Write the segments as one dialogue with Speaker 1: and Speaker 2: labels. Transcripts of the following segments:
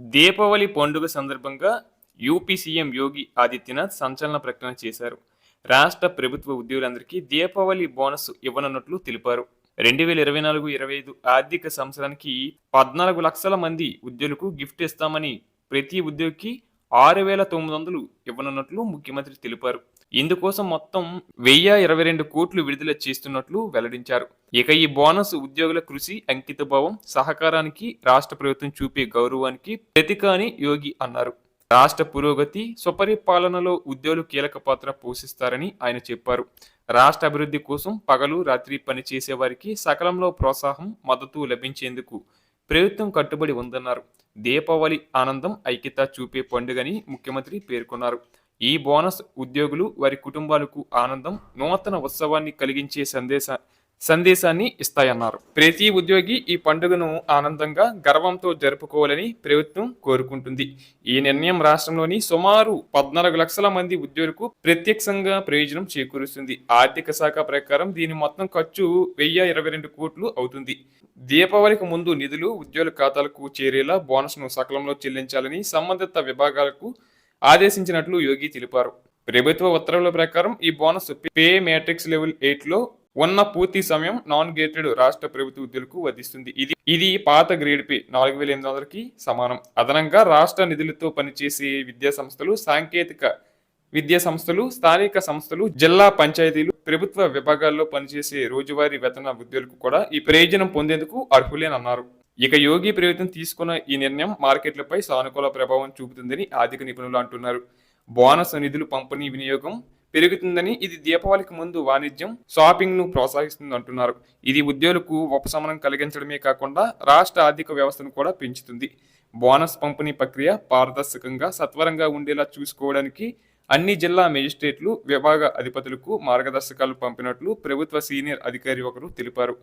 Speaker 1: దీపావళి పండుగ సందర్భంగా UP CM Yogi Adityanath సంచలన ప్రకటన చేశారు. రాష్ట్ర ప్రభుత్వ ఉద్యోగులందరికీ దీపావళి బోనస్ ఇవ్వనున్నట్లు తెలిపారు. రెండు వేల ఇరవై నాలుగు ఇరవై ఐదు ఆర్థిక సంవత్సరానికి పద్నాలుగు లక్షల మంది ఉద్యోగులకు గిఫ్ట్ ఇస్తామని ప్రతి ఉద్యోగికి ఆరు వేల తొమ్మిది వందలు ఇవ్వనున్నట్లు ముఖ్యమంత్రి తెలిపారు. ఇందుకోసం మొత్తం వెయ్యి ఇరవై రెండు కోట్లు విడుదల చేస్తున్నట్లు వెల్లడించారు. ఇక ఈ బోనస్ ఉద్యోగుల కృషి అంకితభావం సహకారానికి రాష్ట్ర ప్రభుత్వం చూపే గౌరవానికి ప్రతిక అని యోగి అన్నారు. రాష్ట్ర పురోగతి సుపరిపాలనలో ఉద్యోగులు కీలక పాత్ర పోషిస్తారని ఆయన చెప్పారు. రాష్ట్ర అభివృద్ధి కోసం పగలు రాత్రి పనిచేసే వారికి సకలంలో ప్రోత్సాహం మద్దతు లభించేందుకు ప్రభుత్వం కట్టుబడి ఉందన్నారు. దీపావళి ఆనందం ఐక్యత చూపే పండుగని ముఖ్యమంత్రి పేర్కొన్నారు. ఈ బోనస్ ఉద్యోగులు వారి కుటుంబాలకు ఆనందం నూతన ఉత్సవాన్ని కలిగించే సందేశ సందేశాన్ని ఇస్తాయన్నారు. ప్రతి ఉద్యోగి ఈ పండుగను ఆనందంగా గర్వంతో జరుపుకోవాలని ప్రభుత్వం కోరుకుంటుంది. ఈ నిర్ణయం రాష్ట్రంలోని సుమారు పద్నాలుగు లక్షల మంది ఉద్యోగులకు ప్రత్యక్షంగా ప్రయోజనం చేకూరుస్తుంది. ఆర్థిక శాఖ ప్రకారం దీని మొత్తం ఖర్చు వెయ్యి ఇరవై రెండు కోట్లు అవుతుంది. దీపావళికి ముందు నిధులు ఉద్యోగుల ఖాతాలకు చేరేలా బోనస్ను సకలంలో చెల్లించాలని సంబంధిత విభాగాలకు ఆదేశించినట్లు యోగి తెలిపారు. ప్రభుత్వ ఉత్తర్వుల ప్రకారం ఈ బోనస్ పే మ్యాట్రిక్స్ లెవెల్ ఎయిట్లో ఉన్న పూర్తి సమయం నాన్ గేటెడ్ రాష్ట్ర ప్రభుత్వ ఉద్యోగులకు వధిస్తుంది ఇది ఇది పాత గ్రేడ్ పే నాలుగు వేల ఎనిమిది వందలకి సమానం. అదనంగా రాష్ట్ర నిధులతో పనిచేసే విద్యా సంస్థలు సాంకేతిక విద్యా సంస్థలు స్థానిక సంస్థలు జిల్లా పంచాయతీలు ప్రభుత్వ విభాగాల్లో పనిచేసే రోజువారీ వేతన ఉద్యోగులకు కూడా ఈ ప్రయోజనం పొందేందుకు అర్హులేనన్నారు. ఇక యోగి ప్రభుత్వం తీసుకున్న ఈ నిర్ణయం మార్కెట్లపై సానుకూల ప్రభావం చూపుతుందని ఆర్థిక నిపుణులు అంటున్నారు. బోనస్ నిధులు పంపిణీ వినియోగం పెరుగుతుందని ఇది దీపావళికి ముందు వాణిజ్యం షాపింగ్ను ప్రోత్సహిస్తుంది అంటున్నారు. ఇది ఉద్యోగులకు ఉపశమనం కలిగించడమే కాకుండా రాష్ట్ర ఆర్థిక వ్యవస్థను కూడా పెంచుతుంది. బోనస్ పంపిణీ ప్రక్రియ పారదర్శకంగా సత్వరంగా ఉండేలా చూసుకోవడానికి అన్ని జిల్లా మేజిస్ట్రేట్లు విభాగ అధిపతులకు మార్గదర్శకాలు పంపినట్లు ప్రభుత్వ సీనియర్ అధికారి ఒకరు తెలిపారు.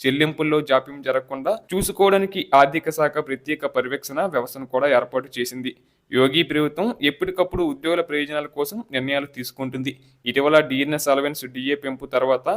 Speaker 1: చెల్లింపుల్లో జాప్యం జరగకుండా చూసుకోవడానికి ఆర్థిక శాఖ ప్రత్యేక పర్యవేక్షణ వ్యవస్థను కూడా ఏర్పాటు చేసింది. యోగి ప్రభుత్వం ఎప్పటికప్పుడు ఉద్యోగుల ప్రయోజనాల కోసం నిర్ణయాలు తీసుకుంటుంది. ఇటీవల డిఎన్ఎస్ అలవెన్స్ డిఏ పెంపు తర్వాత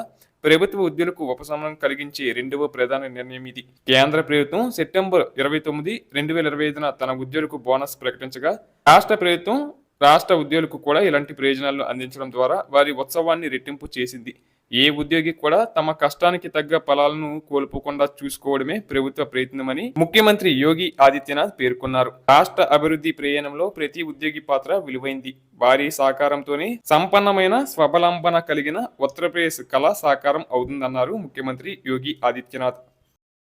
Speaker 1: ప్రభుత్వ ఉద్యోగులకు ఉపశమనం కలిగించే రెండవ ప్రధాన నిర్ణయం ఇది. కేంద్ర ప్రభుత్వం సెప్టెంబర్ ఇరవై తొమ్మిది రెండు వేల ఇరవై ఐదున తన ఉద్యోగులకు బోనస్ ప్రకటించగా రాష్ట్ర ప్రభుత్వం రాష్ట్ర ఉద్యోగులకు కూడా ఇలాంటి ప్రయోజనాలను అందించడం ద్వారా వారి ఉత్సవాన్ని రెట్టింపు చేసింది. ఏ ఉద్యోగి కూడా తమ కష్టానికి తగ్గ ఫలాలను కోల్పోకుండా చూసుకోవడమే ప్రభుత్వ ప్రయత్నమని ముఖ్యమంత్రి యోగి ఆదిత్యనాథ్ పేర్కొన్నారు. రాష్ట్ర అభివృద్ధి ప్రయాణంలో ప్రతి ఉద్యోగి పాత్ర విలువైంది. వారి సహకారంతోనే సంపన్నమైన స్వబలంబన కలిగిన ఉత్తరప్రదేశ్ కళ సాకారం అవుతుందన్నారు ముఖ్యమంత్రి యోగి ఆదిత్యనాథ్.